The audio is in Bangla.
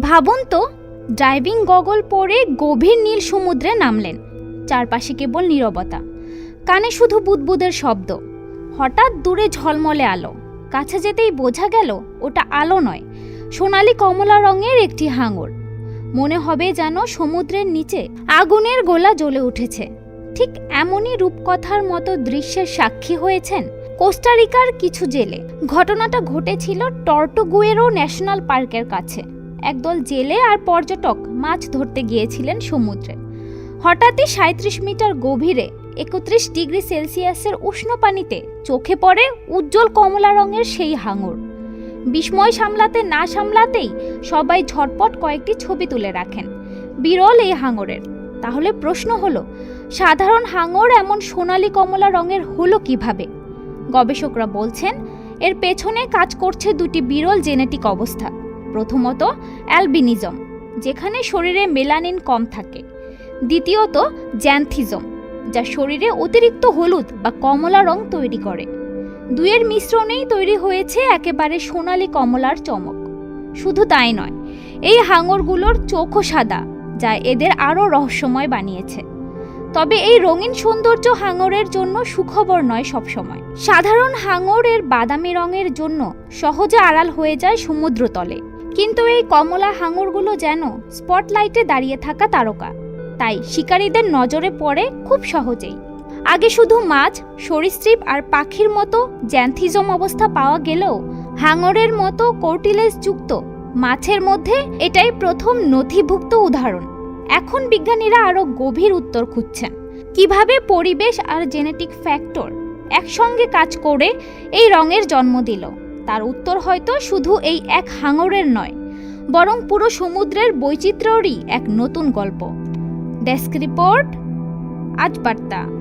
ভাবুন তো ড্রাইভিং গগল পরে গভীর নীল সমুদ্রে নামলেন। চারপাশে কেবল নীরবতা। কানে শুধু বুদবুদের শব্দ। হঠাৎ দূরে ঝলমলে আলো। কাছে যেতেই বোঝা গেল, ওটা আলো নয়। সোনালি কমলা রঙের একটি হাঙর। মনে হবে যেন সমুদ্রের নিচে আগুনের গোলা জ্বলে উঠেছে। ঠিক এমনই রূপকথার মতো দৃশ্যের সাক্ষী হয়েছেন কোস্টারিকার কিছু জেলে। ঘটনাটা ঘটেছিল টর্টোগুয়েরো ন্যাশনাল পার্কের কাছে। একদল জেলে আর পর্যটক মাছ ধরতে গিয়েছিলেন সমুদ্রে। হঠাৎই সাঁত্রিশ মিটার গভীরে একত্রিশ ডিগ্রি সেলসিয়াসের উষ্ণ পানিতে চোখে পড়ে উজ্জ্বল কমলা রঙের সেই হাঙর। বিস্ময় সামলাতে না সামলাতেই সবাই ঝটপট কয়েকটি ছবি তুলে রাখেন। বিরল এই হাঙরের। তাহলে প্রশ্ন হলো, সাধারণ হাঙর এমন সোনালি কমলা রঙের হলো কীভাবে? গবেষকরা বলছেন, এর পেছনে কাজ করছে দুটি বিরল জেনেটিক অবস্থা। প্রথমত অ্যালবিনিজম, যেখানে শরীরে মেলানিন কম থাকে। দ্বিতীয়ত জ্যান্থিজম, যা শরীরে অতিরিক্ত হলুদ বা কমলা রং তৈরি করে। দুয়ের মিশ্রণেই তৈরি হয়েছে একেবারে সোনালি কমলার চমক। শুধু তাই নয়, এই হাঙরগুলোর চোখও সাদা, যা এদের আরও রহস্যময় বানিয়েছে। তবে এই রঙিন সৌন্দর্য হাঙরের জন্য সুখবর নয় সবসময়। সাধারণ হাঙরের বাদামি রঙের জন্য সহজে আড়াল হয়ে যায় সমুদ্রতলে। কিন্তু এই কমলা হাঙরগুলো যেন স্পটলাইটে দাঁড়িয়ে থাকা তারকা। তাই শিকারীদের নজরে পড়ে খুব সহজেই। আগে শুধু মাছ, সরীসৃপ আর পাখির মতো জ্যান্থিজম অবস্থা পাওয়া গেলেও হাঙরের মতো যুক্ত মাছের মধ্যে এটাই প্রথম নথিভুক্ত উদাহরণ। এখন বিজ্ঞানীরা আরও গভীর উত্তর খুঁজছেন। কীভাবে পরিবেশ আর জেনেটিক ফ্যাক্টর একসঙ্গে কাজ করে এই রঙের জন্ম দিল? তার উত্তর হয়তো শুধু এই এক হাঙরের নয়, বরং পুরো সমুদ্রের বৈচিত্র্যরই এক নতুন গল্প। ডেস্ক রিপোর্ট, আজ বার্তা।